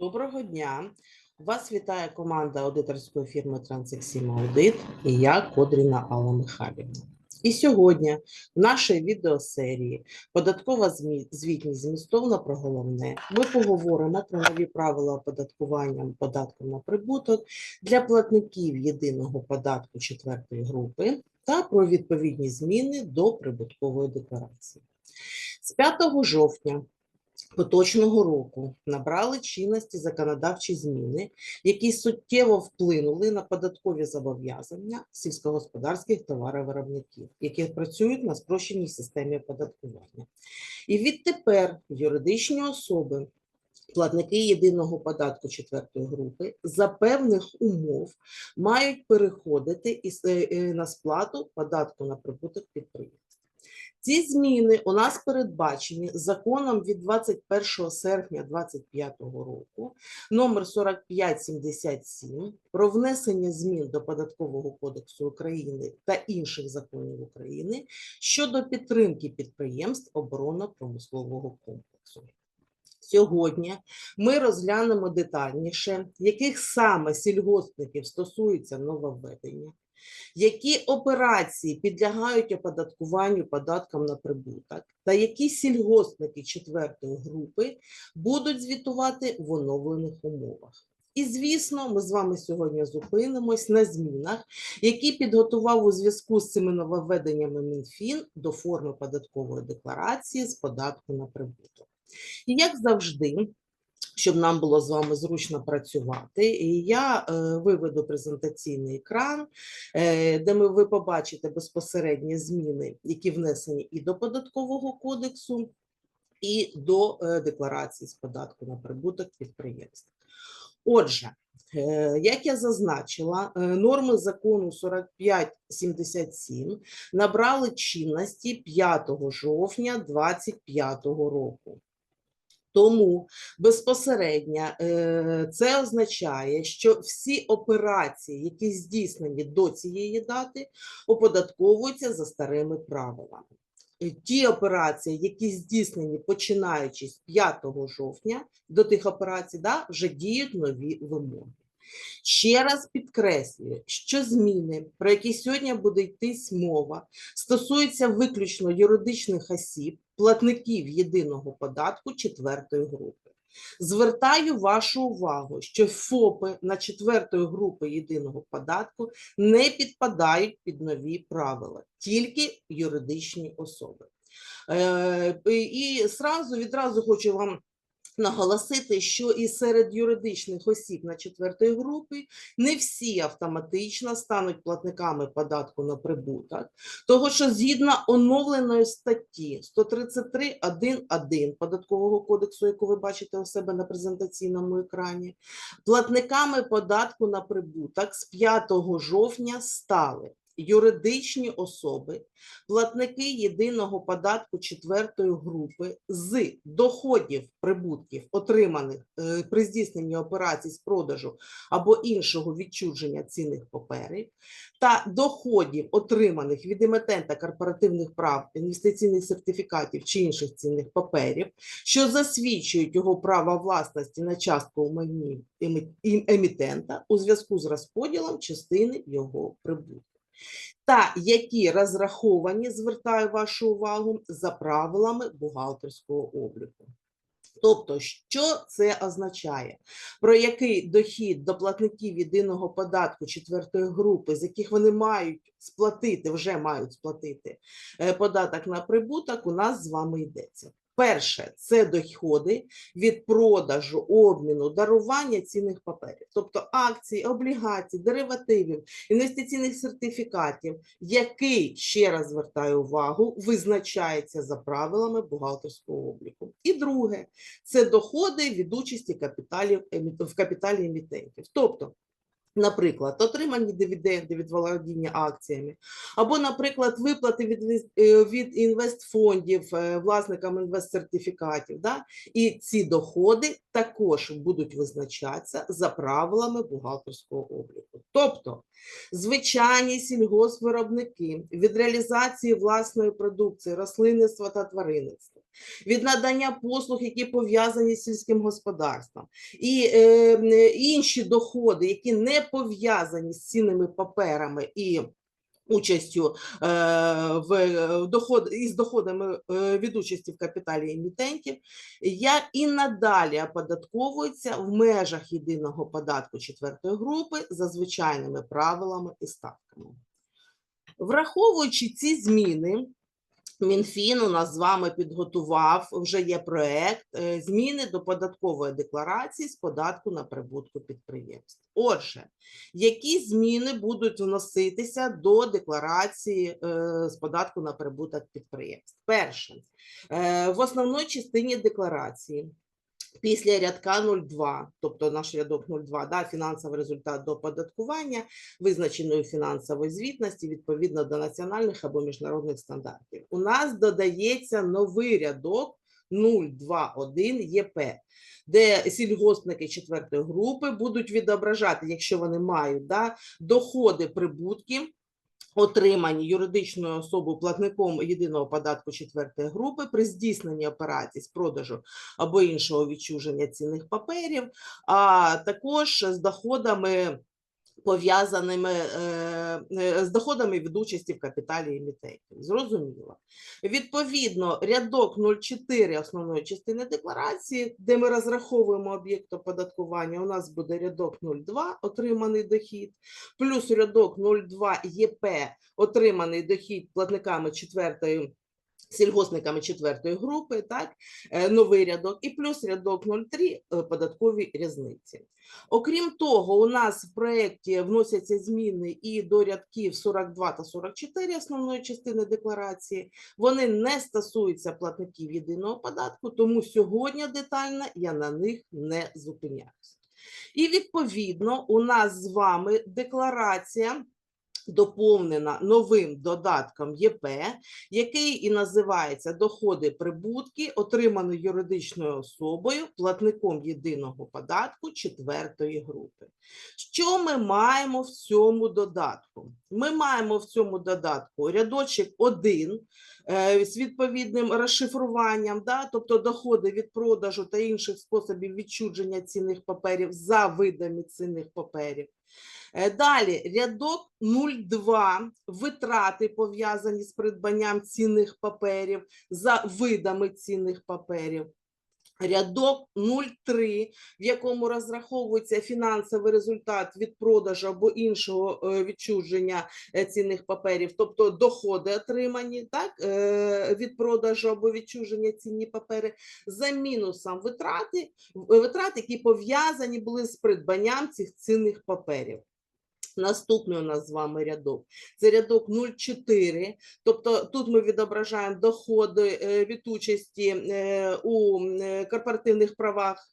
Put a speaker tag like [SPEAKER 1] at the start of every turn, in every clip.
[SPEAKER 1] Доброго дня! Вас вітає команда аудиторської фірми Трансексім Аудит і я Кодріна Алла Михайлівна. І сьогодні в нашій відеосерії Податкова звітність змістовно про головне. Ми поговоримо про нові правила оподаткування податком на прибуток для платників єдиного податку четвертої групи та про відповідні зміни до прибуткової декларації. З 5 жовтня поточного року набрали чинності законодавчі зміни, які суттєво вплинули на податкові зобов'язання сільськогосподарських товаровиробників, які працюють на спрощеній системі оподаткування. І відтепер юридичні особи. Платники єдиного податку четвертої групи за певних умов мають переходити е, е, на сплату податку на прибуток підприємств. Ці зміни у нас передбачені законом від 21 серпня 2025 року, номер 4577 про внесення змін до Податкового кодексу України та інших законів України щодо підтримки підприємств оборонно-промислового комплексу. Сьогодні ми розглянемо детальніше, яких саме сільгоспників стосується нововведення, які операції підлягають оподаткуванню податком на прибуток, та які сільгоспники четвертої групи будуть звітувати в оновлених умовах. І, звісно, ми з вами сьогодні зупинимось на змінах, які підготував у зв'язку з цими нововведеннями Мінфін до форми податкової декларації з податку на прибуток. І як завжди, щоб нам було з вами зручно працювати, і я е, виведу презентаційний екран, е, де ми, ви побачите безпосередні зміни, які внесені і до податкового кодексу, і до е, декларації з податку на прибуток підприємств. Отже, як я зазначила, норми закону 4577 набрали чинності 5 жовтня 2025 року. Тому безпосередньо е, це означає, що всі операції, які здійснені до цієї дати, оподатковуються за старими правилами. Ті операції, які здійснені починаючи з 5 жовтня, до тих операцій да, вже діють нові вимоги. Ще раз підкреслюю, що зміни, про які сьогодні буде йтись мова, стосуються виключно юридичних осіб, платників єдиного податку четвертої групи. Звертаю вашу увагу, що ФОПи на четвертої групи єдиного податку не підпадають під нові правила, тільки юридичні особи. Е, І сразу відразу хочу вам наголосити, що і серед юридичних осіб на четвертої групи не всі автоматично стануть платниками податку на прибуток, того що згідно оновленої статті 133.1.1 податкового кодексу, яку ви бачите у себе на презентаційному екрані, платниками податку на прибуток з 5 жовтня стали юридичні особи, платники єдиного податку четвертої групи з доходів прибутків, отриманих е, при здійсненні операцій з продажу або іншого відчуження цінних паперів, та доходів, отриманих від емитента корпоративних прав, інвестиційних сертифікатів чи інших цінних паперів, що засвідчують його право власності на частку у майні ем- емітента у зв'язку з розподілом частини його прибутку та які розраховані, звертаю вашу увагу, за правилами бухгалтерського обліку. Тобто, що це означає? Про який дохід до платників єдиного податку четвертої групи, з яких вони мають сплатити, вже мають сплатити е, податок на прибуток, у нас з вами йдеться. Перше це доходи від продажу, обміну, дарування цінних паперів, тобто акцій, облігацій, деривативів, інвестиційних сертифікатів, який, ще раз звертаю увагу, визначається за правилами бухгалтерського обліку. І друге це доходи від участі капіталів в капіталі емітентів. Тобто, Наприклад, отримані дивіденди від володіння акціями, або, наприклад, виплати від, е, від інвестфондів е, власникам інвестсертифікатів. Да? І ці доходи також будуть визначатися за правилами бухгалтерського обліку. Тобто, звичайні сільгоспвиробники від реалізації власної продукції, рослинництва та тваринництва, від надання послуг, які пов'язані з сільським господарством, і е, інші доходи, які не пов'язані з цінними паперами і участю е, в доход із доходами е, від участі в капіталі емітентів, як і надалі оподатковуються в межах єдиного податку четвертої групи за звичайними правилами і ставками. Враховуючи ці зміни, Мінфін у нас з вами підготував, вже є проект е, зміни до податкової декларації з податку на прибутку підприємств. Отже, які зміни будуть вноситися до декларації е, з податку на прибуток підприємств? Перше, е, в основній частині декларації після рядка 0,2, тобто наш рядок 0,2, да, фінансовий результат до оподаткування, визначеної фінансової звітності відповідно до національних або міжнародних стандартів. У нас додається новий рядок 021 ЄП, де сільгоспники четвертої групи будуть відображати, якщо вони мають да, доходи, прибутки, отримані юридичною особою платником єдиного податку четвертої групи при здійсненні операцій з продажу або іншого відчуження цінних паперів, а також з доходами пов'язаними е, е, з доходами від участі в капіталі емітентів. Зрозуміло. Відповідно, рядок 04 основної частини декларації, де ми розраховуємо об'єкт оподаткування, у нас буде рядок 02 отриманий дохід, плюс рядок 02 ЄП отриманий дохід платниками четвертої сільгосниками четвертої групи, так е, новий рядок, і плюс рядок 0,3 е, податкові різниці. Окрім того, у нас в проєкті вносяться зміни і до рядків 42 та 44 основної частини декларації. Вони не стосуються платників єдиного податку, тому сьогодні детально я на них не зупиняюся. І відповідно, у нас з вами декларація доповнена новим додатком ЄП, який і називається доходи прибутки, отримані юридичною особою, платником єдиного податку четвертої групи. Що ми маємо в цьому додатку? Ми маємо в цьому додатку рядочок 1 е, з відповідним розшифруванням, да, тобто доходи від продажу та інших способів відчудження цінних паперів за видами цінних паперів. Е, Далі рядок 02 витрати пов'язані з придбанням цінних паперів за видами цінних паперів. Рядок 03, в якому розраховується фінансовий результат від продажу або іншого е, відчуження е, цінних паперів, тобто доходи отримані так, е, від продажу або відчуження цінні папери, за мінусом витрати, витрат, які пов'язані були з придбанням цих цінних паперів. Наступний у нас з вами рядок. Це рядок 0,4. Тобто тут ми відображаємо доходи е, від участі е, у е, корпоративних правах.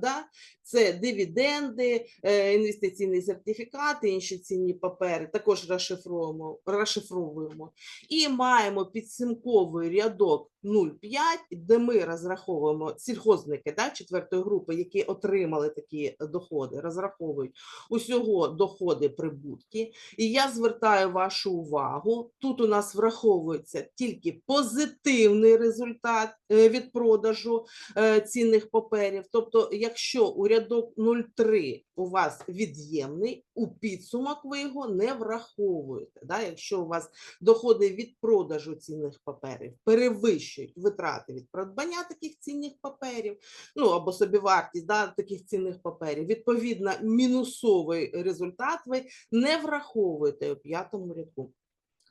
[SPEAKER 1] Да? Це дивіденди, інвестиційні сертифікати, інші цінні папери. Також розшифровуємо. розшифровуємо. І маємо підсумковий рядок 0,5, де ми розраховуємо сільхозники да, четвертої групи, які отримали такі доходи, розраховують усього доходи прибутки. І я звертаю вашу увагу, тут у нас враховується тільки позитивний результат е, від продажу е, цінних паперів. Тобто, якщо у рядок 0,3 у вас від'ємний, у підсумок ви його не враховуєте. Да? Якщо у вас доходи від продажу цінних паперів перевищують витрати від придбання таких цінних паперів, ну або собівартість да, таких цінних паперів, відповідно, мінусовий результат ви не враховуєте у п'ятому рядку.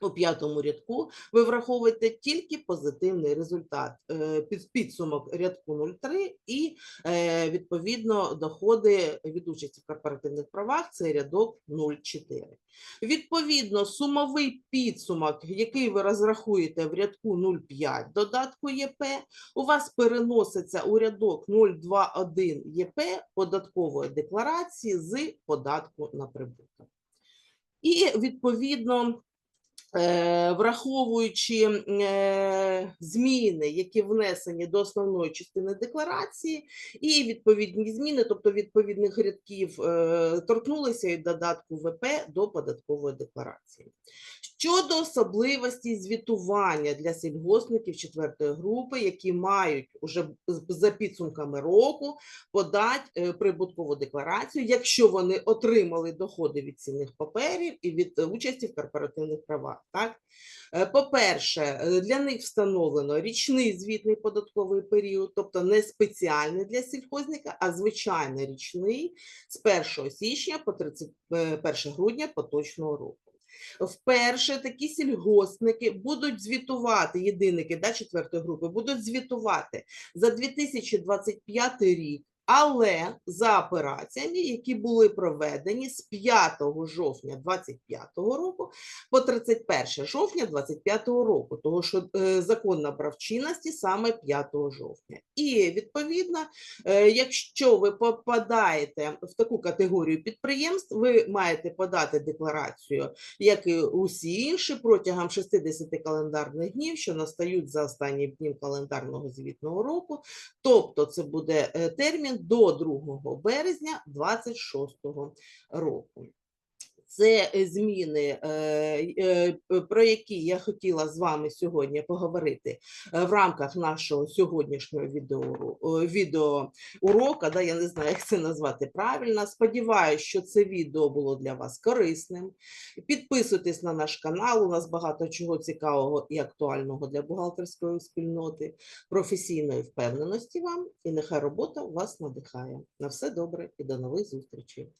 [SPEAKER 1] У п'ятому рядку ви враховуєте тільки позитивний результат, е, під- підсумок рядку 0,3 і е, відповідно доходи від участі в корпоративних правах це рядок 0,4. Відповідно, сумовий підсумок, який ви розрахуєте в рядку 0,5 додатку ЄП, у вас переноситься у рядок 0,21 ЄП податкової декларації з податку на прибуток. І відповідно враховуючи е, зміни, які внесені до основної частини декларації, і відповідні зміни, тобто відповідних рядків, е, торкнулися і додатку ВП до податкової декларації. Щодо особливостей звітування для сільгоспників четвертої групи, які мають уже за підсумками року подати е, прибуткову декларацію, якщо вони отримали доходи від цінних паперів і від е, участі в корпоративних правах. Так? Е, По-перше, для них встановлено річний звітний податковий період, тобто не спеціальний для сільхозника, а звичайно річний з 1 січня по 31 грудня поточного року. Вперше такі сільгоспники будуть звітувати, єдиники да, четвертої групи, будуть звітувати за 2025 рік, але за операціями, які були проведені з 5 жовтня 2025 року по 31 жовтня 2025 року, тому що е, закон набрав чинності саме 5 жовтня. І відповідно, е, якщо ви попадаєте в таку категорію підприємств, ви маєте подати декларацію як і усі інші, протягом 60 календарних днів, що настають за останні днів календарного звітного року. Тобто це буде е, термін до 2 березня 26 року. Це е, зміни, е, е, про які я хотіла з вами сьогодні поговорити в рамках нашого сьогоднішнього відеоурока. Да, я не знаю, як це назвати правильно. Сподіваюсь, що це відео було для вас корисним. Підписуйтесь на наш канал. У нас багато чого цікавого і актуального для бухгалтерської спільноти, професійної впевненості вам, і нехай робота вас надихає. На все добре і до нових зустрічей.